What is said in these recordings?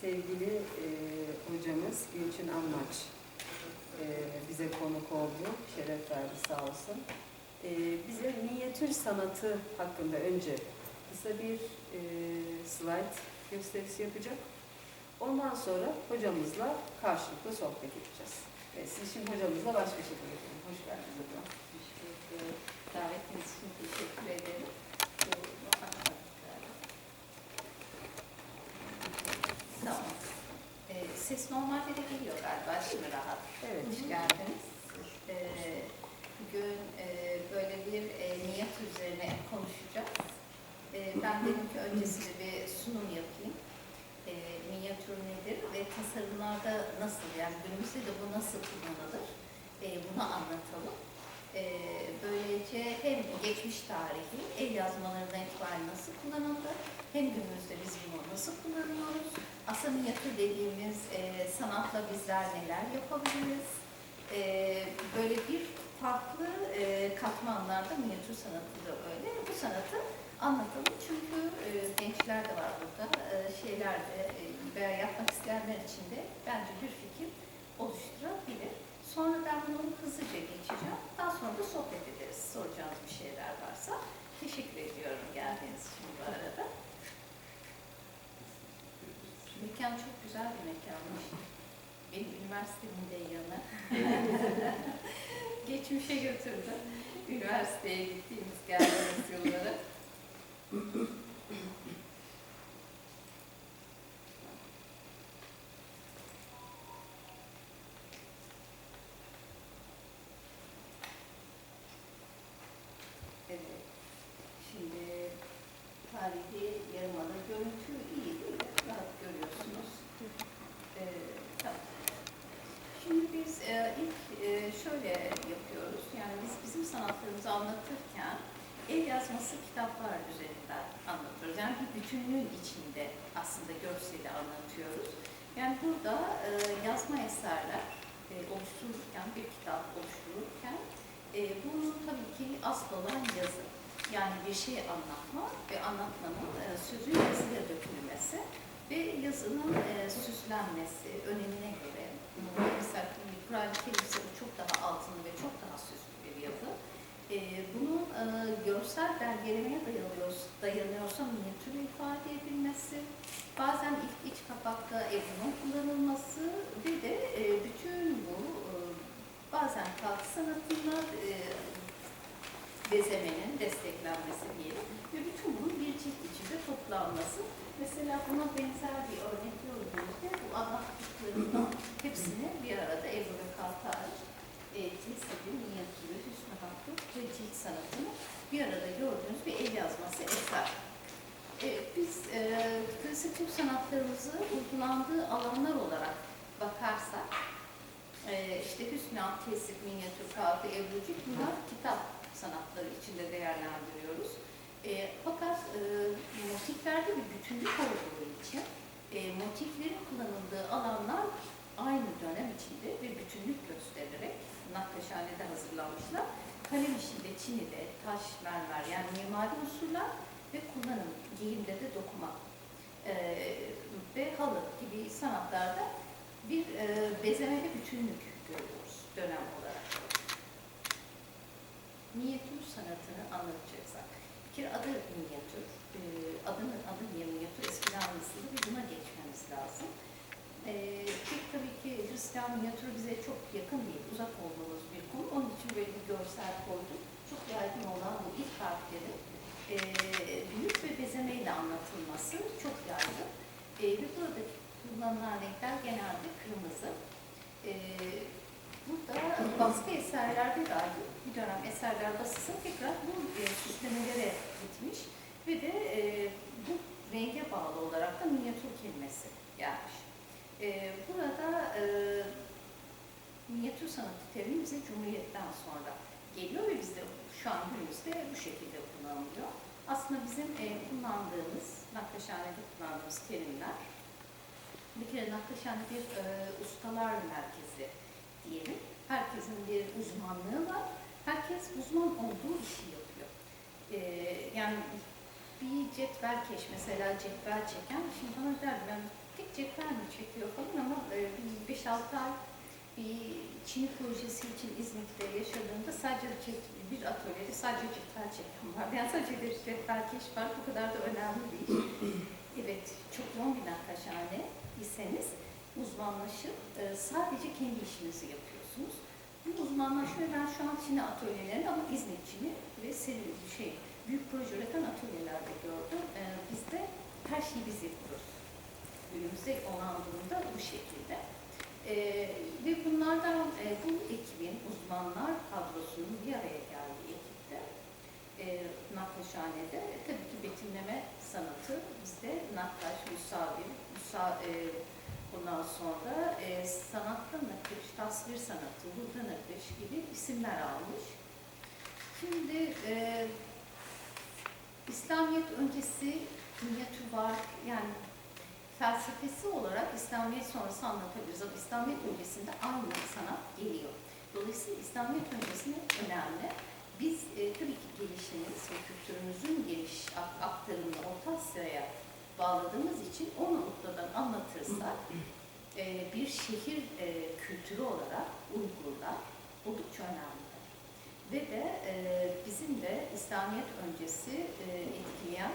sevgili e, hocamız Gülçin Anmaç e, bize konuk oldu. Şeref verdi sağ olsun. E, bize minyatür sanatı hakkında önce kısa bir e, slide gösterisi yapacak. Ondan sonra hocamızla karşılıklı sohbet edeceğiz. E, siz şimdi hocamızla baş başa bırakın. Hoş geldiniz hocam. Davetiniz için teşekkür ederim. Tamam. Ee, ses normalde de geliyor galiba şimdi rahat. Evet. Hoş geldiniz. Ee, bugün e, böyle bir e, niyet üzerine konuşacağız. E, ben dedim ki öncesinde bir sunum yapayım. E, minyatür nedir ve tasarımlarda nasıl, yani günümüzde de bu nasıl kullanılır? E, bunu anlatalım. E, böylece hem geçmiş tarihi, el yazmalarından itibaren nasıl kullanıldı, hem günümüzde biz bunu nasıl kullanıyoruz, aslında minyatür dediğimiz e, sanatla bizler neler yapabiliriz, e, böyle bir farklı e, katmanlarda minyatür sanatı da öyle. Bu sanatı anlatalım çünkü e, gençler de var burada, e, şeyler de e, veya yapmak isteyenler için de bence bir fikir oluşturabilir. Sonra ben bunu hızlıca geçeceğim. Daha sonra da sohbet ederiz. Soracağınız bir şeyler varsa. Teşekkür ediyorum geldiğiniz için bu arada. Mekan çok güzel bir mekanmış. Benim üniversitemin de yanı. Geçmişe götürdü. Üniversiteye gittiğimiz geldiğimiz yılları. Evet. Şimdi tarihi yarımada görüntü iyi değil mi? Rahat görüyorsunuz. Ee. Şimdi biz e, ilk e, şöyle yapıyoruz. Yani biz bizim sanatlarımızı anlatırken el yazması kitaplar üzerinden anlatıyoruz. Yani bir bütünlüğün içinde aslında görseli anlatıyoruz. Yani burada e, yazma eserler e, oluştururken, bir kitap oluştururken e, bunun tabii ki asıl olan yazı. Yani bir şey anlatma ve anlatmanın e, sözün yazıya dökülmesi ve yazının e, süslenmesi önemine göre. Mesela Kur'an-ı Kerim ise bu çok daha altınlı ve çok daha süslü bir yapı. E, bunun e, görsel belgelemeye dayanıyor, dayanıyorsa minyatür ifade edilmesi, bazen ilk iç kapakta ebru'nun kullanılması ve de e, bütün bu e, bazen kalk sanatında e, bezemenin desteklenmesi diyelim ve bütün bunun bir cilt içinde toplanması. Mesela buna benzer bir örnek gördüğümüzde bu anlattıklarından hepsini bir arada Ebru ve Kaltar, e, tesiri, minyatürü, hüsnü hakkı ve cilt sanatını bir arada gördüğünüz bir el yazması eser. E, biz e, klasik Türk sanatlarımızı uygulandığı alanlar olarak bakarsak, e, işte Hüsnü Hat, Tesip, Minyatür, Kağıtı, Ebrucuk bunlar kitap sanatları içinde değerlendiriyoruz. E, fakat e, motiflerde bir bütünlük olduğu için e, motiflerin kullanıldığı alanlar aynı dönem içinde bir bütünlük göstererek nakkaşhanede hazırlanmışlar. Kalem işinde Çin'de taş, mermer yani mimari unsurlar ve kullanım, giyimde de dokuma e, ve halı gibi sanatlarda bir e, bezemeli bütünlük görüyoruz dönem olarak. Minyatür sanatını anlatacaksak, bir kere adı minyatür, e, adının adı niye minyatür, eskiden nasıldı ve buna geçmemiz lazım. E, tabii ki Hristiyan minyatürü bize çok yakın değil, uzak olduğumuz bir konu. Onun için böyle bir görsel koyduk. Çok yaygın olan bu ilk harflerin e, büyük ve bezemeyle anlatılması çok yaygın. E, ve buradaki kullanılan renkler genelde kırmızı. E, baskı eserlerde dahi bir dönem eserler basılsa tekrar bu e, süslemelere gitmiş ve de e, bu renge bağlı olarak da minyatür kelimesi gelmiş. E, burada e, minyatür sanatı terimi bize Cumhuriyet'ten sonra geliyor ve bizde şu an günümüzde bu şekilde kullanılıyor. Aslında bizim e, kullandığımız, nakkaşhanede kullandığımız terimler bir kere nakkaşhane bir e, ustalar merkezi diyelim. Herkesin bir uzmanlığı var. Herkes uzman olduğu işi yapıyor. E, yani bir cetvel keş, mesela cetvel çeken, şimdi bana der ben cetvel mi çekiyor falan ama e, biz 5-6 ay bir Çin'i projesi için İzmit'te yaşadığımda sadece bir atölyede sadece cetvel çeken var. Yani sadece bir cetvel keş var. Bu kadar da önemli değil. Evet, çok yoğun bir nakkaşhane iseniz uzmanlaşıp e, sadece kendi işinizi yapıyorsunuz. Bu uzmanlaşmayı ben şu an Çin'e atölyelerinde ama İzmit Çin'i ve seri şey, büyük proje üreten atölyelerde gördüm. E, biz de her şeyi biz yapıyoruz. Günümüzde olan durumda bu şekilde. E, ve bunlardan e, bu ekibin uzmanlar kadrosunun bir araya geldiği ekipte e, nakkaşhanede e, tabii ki betimleme sanatı bizde nakkaş, müsavir, müsa, e, ondan sonra e, sanatta nakış, tasvir sanatı, burada nakış gibi isimler almış. Şimdi e, İslamiyet öncesi minyatür var, yani felsefesi olarak İslamiyet sonrası anlatabiliriz ama İslamiyet öncesinde aynı sanat geliyor. Dolayısıyla İslamiyet öncesinde önemli. Biz e, tabii ki gelişimiz ve kültürümüzün geliş ak- aktarımını Orta Asya'ya bağladığımız için o noktadan anlatırsak e, bir şehir e, kültürü olarak Uygurlar oldukça önemli. Ve de e, bizim de İslamiyet öncesi e, etkileyen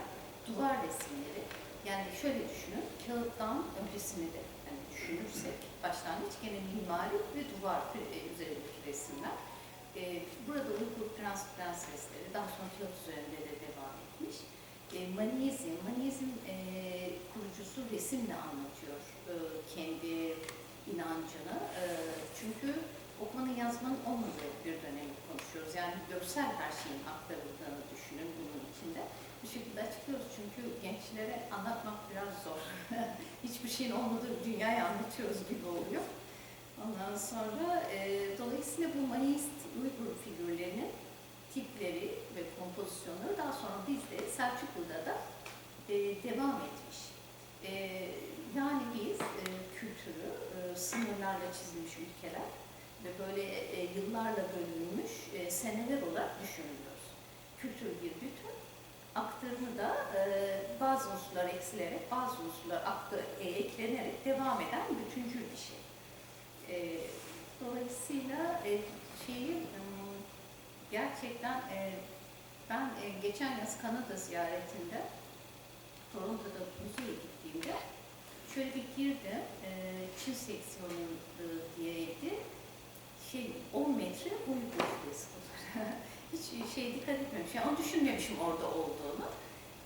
duvar resimleri. Yani şöyle düşünün, kağıttan öncesini de yani düşünürsek başlangıç gene mimari ve duvar e, üzerindeki resimler. E, burada Uygur Prens Prensesleri daha sonra kağıt üzerinde de devam etmiş. E, Manizm, Manizm e, kurucusu resimle anlatıyor e, kendi inancını. E, çünkü okumanın yazmanın olmadığı bir dönemi konuşuyoruz. Yani görsel her şeyin aktarıldığını düşünün bunun içinde. Bu şekilde açıklıyoruz çünkü gençlere anlatmak biraz zor. Hiçbir şeyin olmadığı dünyayı anlatıyoruz gibi oluyor. Ondan sonra e, dolayısıyla bu manist Uygur figürlerinin tipleri ve kompozisyonları daha sonra bizde Selçuklu'da da e, devam etmiş. E, yani biz e, kültürü e, sınırlarla çizilmiş ülkeler ve böyle e, yıllarla bölünmüş e, seneler olarak düşünülüyoruz. Kültür bir bütün, aktarımı da e, bazı unsurlar eksilerek, bazı unsurlar aktı, e, eklenerek devam eden bütüncül bir şey. E, dolayısıyla e, şeyi gerçekten e, ben e, geçen yaz Kanada ziyaretinde Toronto'da müzeye gittiğimde şöyle bir girdim, e, Çin seksiyonu e, diyeydi. Şey 10 metre Uygur resmi. Hiç şey dikkat etmemişim. Yani onu düşünmemişim orada olduğunu.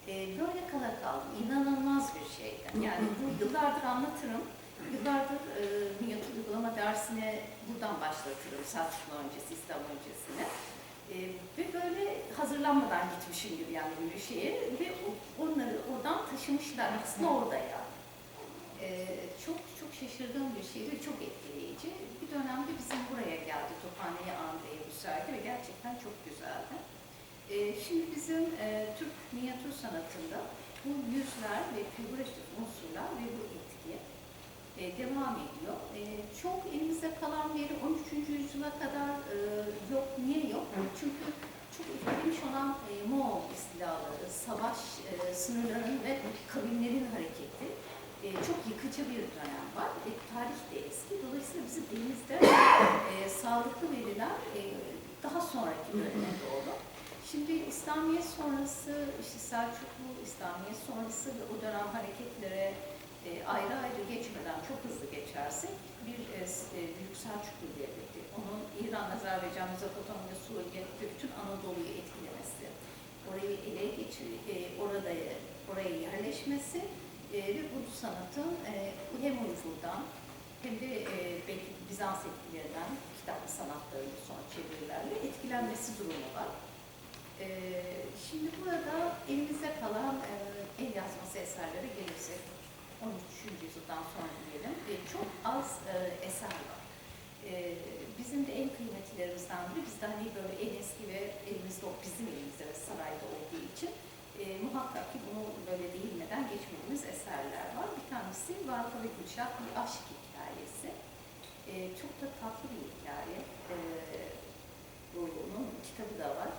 E, böyle kala kaldım. İnanılmaz bir şeydi. Yani bu yıllardır anlatırım. Yıllardır e, minyatür uygulama dersine buradan başlatırım. Selçuklu öncesi, İslam öncesine. E, ve böyle hazırlanmadan gitmişim gibi yani şeye ve onları oradan taşımışlar. Aslında orada yani. E, çok çok şaşırdığım bir şeydi çok etkileyici. Bir dönemde bizim buraya geldi Tophane'ye Ande'ye sergi ve gerçekten çok güzeldi. E, şimdi bizim e, Türk minyatür sanatında bu yüzler ve figüratif unsurlar ve bu etki e, devam ediyor. E, çok elimizde kalan veri 13. yüzyıla kadar e, yok. Niye yok? Çünkü çok etkilemiş olan e, Moğol istilaları, savaş e, sınırlarının ve kavimlerin hareketi e, çok yıkıcı bir dönem var. E, tarih de eski. Dolayısıyla bizim elimizde e, sağlıklı veriler e, daha sonraki döneme doğru. Şimdi İslamiyet sonrası, işte Selçuklu, İslamiyet sonrası ve o dönem hareketlere e, ayrı ayrı geçmeden çok hızlı geçersek bir e, e, Büyük Selçuklu Devleti, onun İran, Azerbaycan, Mezopotamya, Suriye ve bütün Anadolu'yu etkilemesi, orayı ele geçir, e, orada oraya yerleşmesi e, ve bu sanatın e, hem Uygur'dan hem de e, belki Bizans etkilerinden kitaplı sanatların son çevirilerle etkilenmesi durumu var. E, şimdi burada elimizde kalan e, el yazması eserlere gelirsek 13. yüzyıldan sonra diyelim e, çok az e, eser var. E, bizim de en kıymetlilerimizden biri bizde hani böyle en eski ve elimizde bizim elimizde ve sarayda olduğu için e, muhakkak ki bunu böyle değinmeden geçmediğimiz eserler var. Bir tanesi Varka ve Gülşah bir aşk hikayesi. E, çok da tatlı bir hikaye. E, bunun kitabı da var.